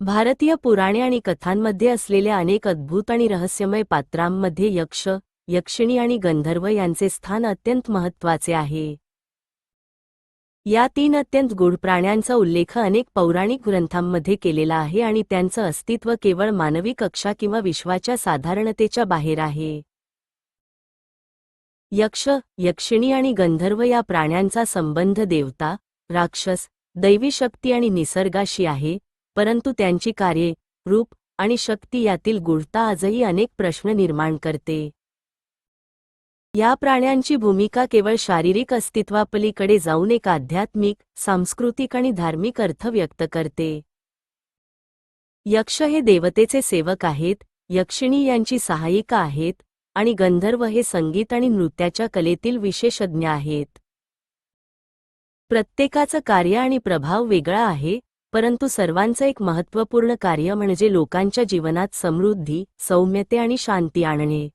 भारतीय पुराणे आणि कथांमध्ये असलेल्या अनेक अद्भुत आणि रहस्यमय पात्रांमध्ये यक्ष यक्षिणी आणि गंधर्व यांचे स्थान अत्यंत महत्त्वाचे आहे. या तीन अत्यंत गूढ प्राण्यांचा उल्लेख अनेक पौराणिक ग्रंथांमध्ये केलेला आहे आणि त्यांचं अस्तित्व केवळ मानवी कक्षा किंवा विश्वाच्या साधारणतेच्या बाहेर आहे. यक्ष यक्षिणी आणि गंधर्व या प्राण्यांचा संबंध देवता राक्षस दैवी शक्ती आणि निसर्गाशी आहे परंतु त्यांची कार्ये रूप आणि शक्ती यातील गुढता आजही अनेक प्रश्न निर्माण करते. या प्राण्यांची भूमिका केवळ शारीरिक अस्तित्वापलीकडे जाऊन एक आध्यात्मिक सांस्कृतिक आणि धार्मिक अर्थ व्यक्त करते. यक्ष हे देवतेचे सेवक आहेत यक्षिणी यांची सहायिका आहेत आणि गंधर्व हे संगीत आणि नृत्याच्या कलेतील विशेषज्ञ आहेत. प्रत्येकाचं कार्य आणि प्रभाव वेगळा आहे परंतु सर्वांचं एक महत्त्वपूर्ण कार्य म्हणजे लोकांच्या जीवनात समृद्धी सौम्यते आणि शांती आणणे.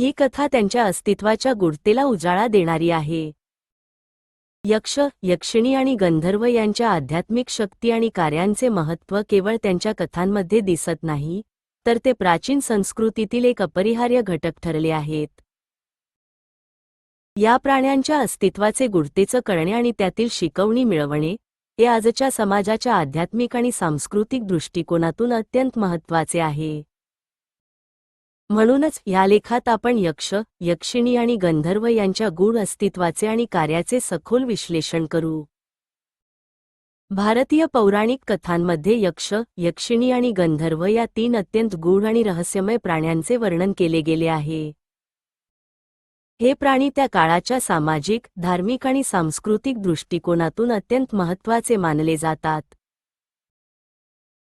ही कथा त्यांच्या अस्तित्वाच्या गुढतेला उजाळा देणारी आहे. यक्ष यक्षिणी आणि गंधर्व यांच्या आध्यात्मिक शक्ती आणि कार्यांचे महत्त्व केवळ त्यांच्या कथांमध्ये दिसत नाही तर ते प्राचीन संस्कृतीतील एक अपरिहार्य घटक ठरले आहेत. या प्राण्यांच्या अस्तित्वाचे गुढतेचं करणे आणि त्यातील शिकवणी मिळवणे हे आजच्या समाजाच्या आध्यात्मिक आणि सांस्कृतिक दृष्टिकोनातून अत्यंत महत्त्वाचे आहे. म्हणूनच या लेखात आपण यक्ष यक्षिणी आणि गंधर्व यांच्या गूढ अस्तित्वाचे आणि कार्याचे सखोल विश्लेषण करू. भारतीय पौराणिक कथांमध्ये यक्ष यक्षिणी आणि गंधर्व या तीन अत्यंत गूढ आणि रहस्यमय प्राण्यांचे वर्णन केले गेले आहे. हे प्राणी त्या काळाच्या सामाजिक धार्मिक आणि सांस्कृतिक दृष्टिकोनातून अत्यंत महत्त्वाचे मानले जातात.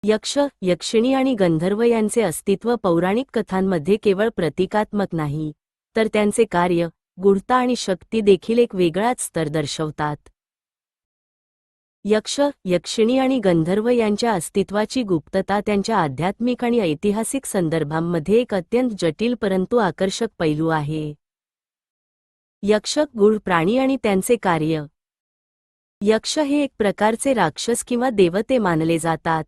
यक्ष यक्षिणी आणि गंधर्व यांचे अस्तित्व पौराणिक कथांमध्ये केवळ प्रतिकात्मक नाही तर त्यांचे कार्य गूढता आणि शक्ती देखील एक वेगळाच स्तर दर्शवतात. यक्ष यक्षिणी आणि गंधर्व यांच्या अस्तित्वाची गुप्तता त्यांच्या आध्यात्मिक आणि ऐतिहासिक संदर्भांमध्ये एक अत्यंत जटिल परंतु आकर्षक पैलू आहे. यक्ष गूढ प्राणी आणि त्यांचे कार्य. यक्ष हे एक प्रकारचे राक्षस किंवा देवते मानले जातात.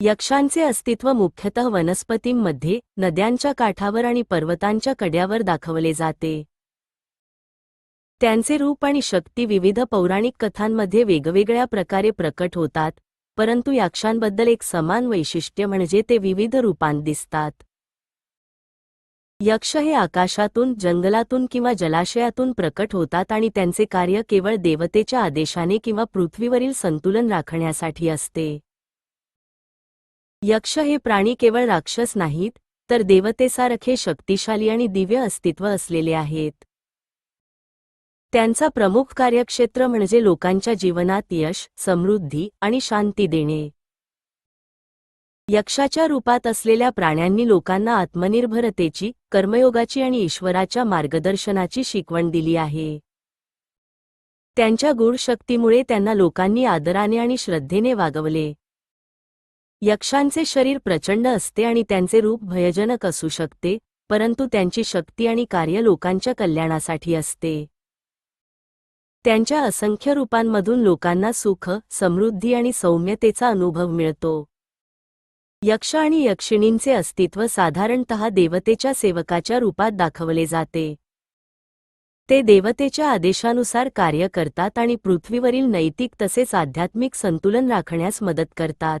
यक्षांचे अस्तित्व मुख्यतः वनस्पतींमध्ये नद्यांच्या काठावर आणि पर्वतांच्या कड्यावर दाखवले जाते. त्यांचे रूप आणि शक्ती विविध पौराणिक कथांमध्ये वेगवेगळ्या प्रकारे प्रकट होतात परंतु यक्षांबद्दल एक समान वैशिष्ट्य म्हणजे ते विविध रूपांत दिसतात. यक्ष हे आकाशातून जंगलातून किंवा जलाशयातून प्रकट होतात आणि त्यांचे कार्य केवळ देवतेच्या आदेशाने किंवा पृथ्वीवरील संतुलन राखण्यासाठी असते. यक्ष हे प्राणी केवळ राक्षस नाहीत तर देवतेसारखे शक्तिशाली आणि दिव्य अस्तित्व असलेले आहेत. त्यांचा प्रमुख कार्यक्षेत्र म्हणजे लोकांच्या जीवनात यश समृद्धी आणि शांती देणे. यक्षाच्या रूपात असलेल्या प्राण्यांनी लोकांना आत्मनिर्भरतेची कर्मयोगाची आणि ईश्वराच्या मार्गदर्शनाची शिकवण दिली आहे. त्यांच्या गूढ शक्तीमुळे त्यांना लोकांनी आदराने आणि श्रद्धेने वागवले. यक्षांचे शरीर प्रचंड असते आणि त्यांचे रूप भयजनक असू शकते परंतु त्यांची शक्ती आणि कार्य लोकांच्या कल्याणासाठी असते. त्यांच्या असंख्य रूपांमधून लोकांना सुख समृद्धी आणि सौम्यतेचा अनुभव मिळतो. यक्ष आणि यक्षिणींचे अस्तित्व साधारणतः देवतेच्या सेवकाच्या रूपात दाखवले जाते. ते देवतेच्या आदेशानुसार कार्य करतात आणि पृथ्वीवरील नैतिक तसेच आध्यात्मिक संतुलन राखण्यास मदत करतात.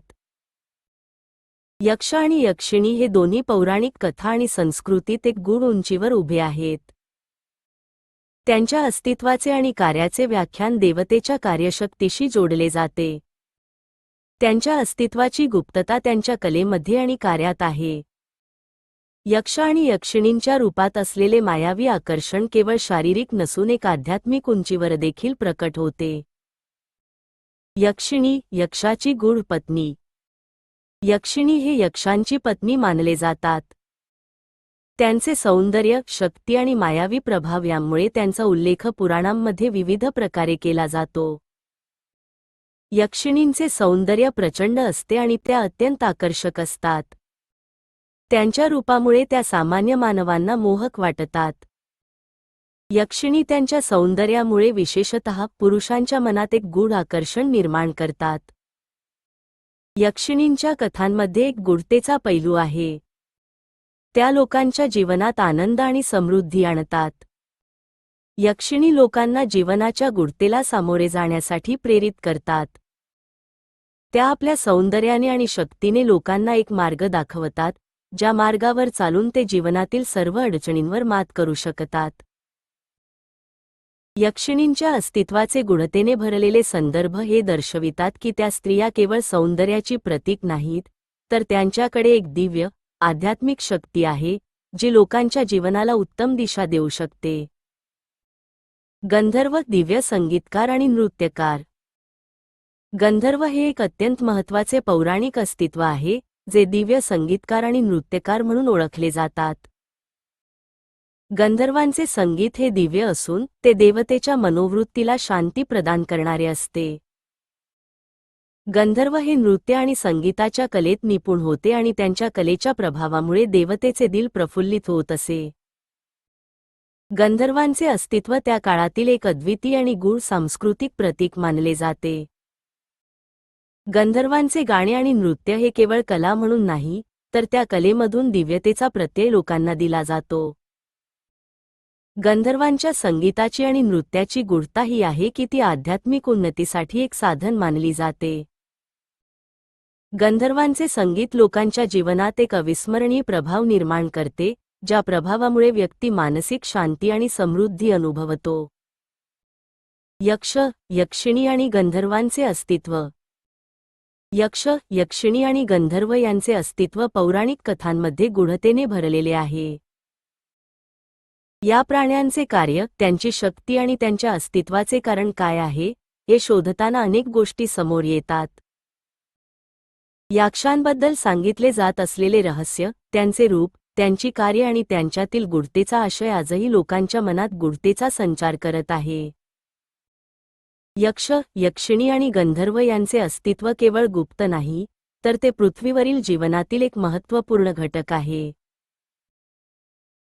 यक्ष आणि यक्षिणी हे दोन्ही पौराणिक कथा आणि संस्कृतीत एक गूढ उंचीवर उभे आहेत. त्यांच्या अस्तित्वाचे आणि कार्याचे व्याख्यान देवतेच्या कार्यशक्तीशी जोडले जाते. त्यांच्या अस्तित्वाची गुप्तता त्यांच्या कलेमध्ये आणि कार्यात आहे. यक्ष आणि यक्षिणींच्या रूपात असलेले मायावी आकर्षण केवळ शारीरिक नसून एक आध्यात्मिक उंचीवर देखील प्रकट होते. यक्षिणी यक्षाची गूढ पत्नी. यक्षिणी हे यक्षांची पत्नी मानले जातात. त्यांचे सौंदर्य शक्ती आणि मायावी प्रभाव यामुळे त्यांचा उल्लेख पुराणांमध्ये विविध प्रकारे केला जातो. यक्षिणींचे सौंदर्य प्रचंड असते आणि त्या अत्यंत आकर्षक असतात. त्यांच्या रूपामुळे त्या सामान्य मानवांना मोहक वाटतात. यक्षिणी त्यांच्या सौंदर्यामुळे विशेषतः पुरुषांच्या मनात एक गूढ आकर्षण निर्माण करतात. यक्षिणींच्या कथांमध्ये एक गुढतेचा पैलू आहे. त्या लोकांच्या जीवनात आनंद आणि समृद्धी आणतात. यक्षिणी लोकांना जीवनाच्या गुढतेला सामोरे जाण्यासाठी प्रेरित करतात. त्या आपल्या सौंदर्याने आणि शक्तीने लोकांना एक मार्ग दाखवतात ज्या मार्गावर चालून ते जीवनातील सर्व अडचणींवर मात करू शकतात. यक्षिणींच्या अस्तित्वाचे गुणतेने भरलेले संदर्भ हे दर्शवितात की त्या स्त्रिया केवळ सौंदर्याची प्रतीक नाहीत तर त्यांच्याकडे एक दिव्य आध्यात्मिक शक्ती आहे जी लोकांच्या जीवनाला उत्तम दिशा देऊ शकते. गंधर्व दिव्य संगीतकार आणि नृत्यकार. गंधर्व हे एक अत्यंत महत्त्वाचे पौराणिक अस्तित्व आहे जे दिव्य संगीतकार आणि नृत्यकार म्हणून ओळखले जातात. गंधर्वांचे संगीत हे दिव्य असून ते देवतेच्या मनोवृत्तीला शांती प्रदान करणारे असते. गंधर्व हे नृत्य आणि संगीताच्या कलेत निपुण होते आणि त्यांच्या कलेच्या प्रभावामुळे देवतेचे दिल प्रफुल्लित होत असे. गंधर्वांचे अस्तित्व त्या काळातील एक अद्वितीय आणि गूढ सांस्कृतिक प्रतीक मानले जाते. गंधर्वांचे गाणे आणि नृत्य हे केवळ कला म्हणून नाही तर त्या कलेमधून दिव्यतेचा प्रत्यय लोकांना दिला जातो. गंधर्वांच्या संगीताची आणि नृत्याची गुढता ही आहे की ती आध्यात्मिक उन्नतीसाठी एक साधन मानली जाते. गंधर्वांचे संगीत लोकांच्या जीवनात एक अविस्मरणीय प्रभाव निर्माण करते ज्या प्रभावामुळे व्यक्ती मानसिक शांती आणि समृद्धी अनुभवतो. यक्ष यक्षिणी आणि गंधर्वांचे अस्तित्व यक्ष यक्षिणी आणि गंधर्व यांचे अस्तित्व पौराणिक कथांमध्ये गुढतेने भरलेले आहे. या प्राण्यांचे कार्य त्यांची शक्ती आणि त्यांच्या अस्तित्वाचे कारण काय आहे हे शोधताना अनेक गोष्टी समोर येतात. याक्षांबद्दल सांगितले जात असलेले रहस्य त्यांचे रूप त्यांची कार्य आणि त्यांच्यातील गुढतेचा आशय आजही लोकांच्या मनात गुढतेचा संचार करत आहे. यक्ष यक्षिणी आणि गंधर्व यांचे अस्तित्व केवळ गुप्त नाही तर ते पृथ्वीवरील जीवनातील एक महत्त्वपूर्ण घटक आहे.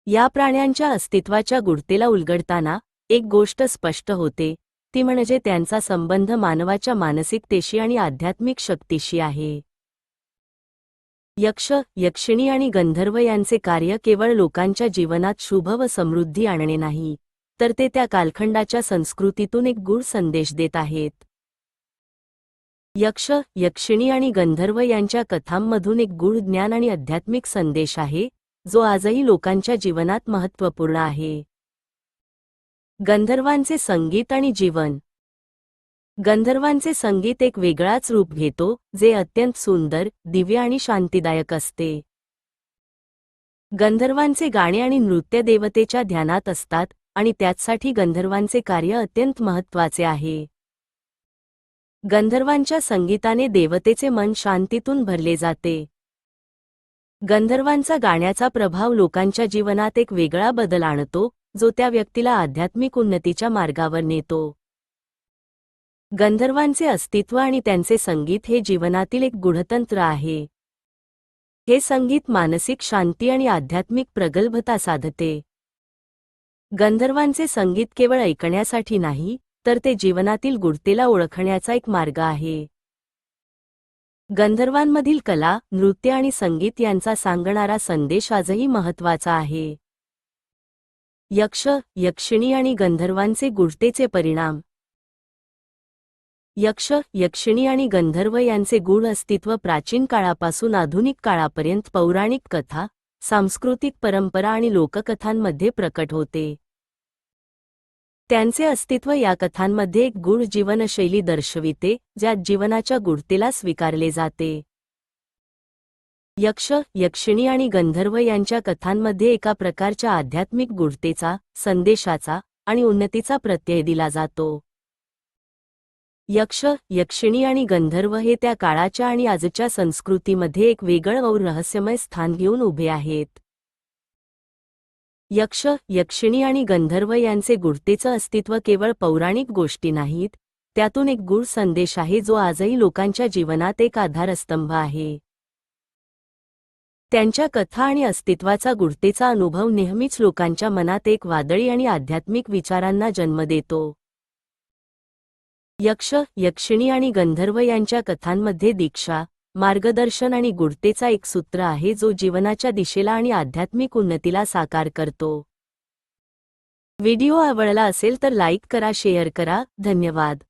या प्राण्यांच्या अस्तित्वाच्या गुढतेला उलगडताना एक गोष्ट स्पष्ट होते ती म्हणजे त्यांचा संबंध मानवाच्या मानसिकतेशी आणि आध्यात्मिक शक्तीशी आहे. यक्ष यक्षिणी आणि गंधर्व यांचे कार्य केवळ लोकांच्या जीवनात शुभ व समृद्धी आणणे नाही तर ते त्या कालखंडाच्या संस्कृतीतून एक गूढ संदेश देत आहेत. यक्ष यक्षिणी आणि गंधर्व यांच्या कथांमधून एक गूढ ज्ञान आणि आध्यात्मिक संदेश आहे जो आजही लोकांच्या जीवनात महत्त्वपूर्ण आहे. गंधर्वांचे संगीत आणि जीवन. गंधर्वांचे संगीत एक वेगळाच रूप घेतो जे अत्यंत सुंदर दिव्य आणि शांतीदायक असते. गंधर्वांचे गाणे आणि नृत्य देवतेच्या ध्यानात असतात आणि त्याचसाठी गंधर्वांचे कार्य अत्यंत महत्त्वाचे आहे. गंधर्वांच्या संगीताने देवतेचे मन शांतीतून भरले जाते. गंधर्वांचा गाण्याचा प्रभाव लोकांच्या जीवनात एक वेगळा बदल आणतो जो त्या व्यक्तीला आध्यात्मिक उन्नतीच्या मार्गावर नेतो. गंधर्वांचे अस्तित्व आणि त्यांचे संगीत हे जीवनातील एक गुढतंत्र आहे. हे संगीत मानसिक शांती आणि आध्यात्मिक प्रगल्भता साधते. गंधर्वांचे संगीत केवळ ऐकण्यासाठी नाही तर ते जीवनातील गुढतेला ओळखण्याचा एक मार्ग आहे. गंधर्वांमधील कला नृत्य आणि संगीत यांचा सांगणारा संदेश आजही महत्त्वाचा आहे. यक्ष यक्षिणी आणि गंधर्वांचे गुढतेचे परिणाम. यक्ष यक्षिणी आणि गंधर्व यांचे गुण अस्तित्व प्राचीन काळापासून आधुनिक काळापर्यंत पौराणिक कथा सांस्कृतिक परंपरा आणि लोककथांमध्ये प्रकट होते. त्यांचे अस्तित्व या कथांमध्ये एक गूढ जीवनशैली दर्शविते ज्यात जीवनाच्या गुढतेला स्वीकारले जाते. यक्ष यक्षिणी आणि गंधर्व यांच्या कथांमध्ये एका प्रकारच्या आध्यात्मिक गुढतेचा संदेशाचा आणि उन्नतीचा प्रत्यय दिला जातो. यक्ष यक्षिणी आणि गंधर्व हे त्या काळाच्या आणि आजच्या संस्कृतीमध्ये एक वेगळं और रहस्यमय स्थान घेऊन उभे आहेत. यक्ष यक्षिणी आणि गंधर्व यांचे गुढतेचं अस्तित्व केवळ पौराणिक गोष्टी नाहीत त्यातून एक गूढ संदेश आहे जो आजही लोकांच्या जीवनात एक आधारस्तंभ आहे. त्यांच्या कथा आणि अस्तित्वाचा गुढतेचा अनुभव नेहमीच लोकांच्या मनात एक वादळी आणि आध्यात्मिक विचारांना जन्म देतो. यक्ष यक्षिणी आणि गंधर्व यांच्या कथांमध्ये दीक्षा मार्गदर्शन आणि गुढतेचा एक सूत्र आहे जो जीवनाच्या दिशेला आणि आध्यात्मिक उन्नतीला साकार करतो. व्हिडिओ आवडला असेल तर लाईक करा शेअर करा. धन्यवाद.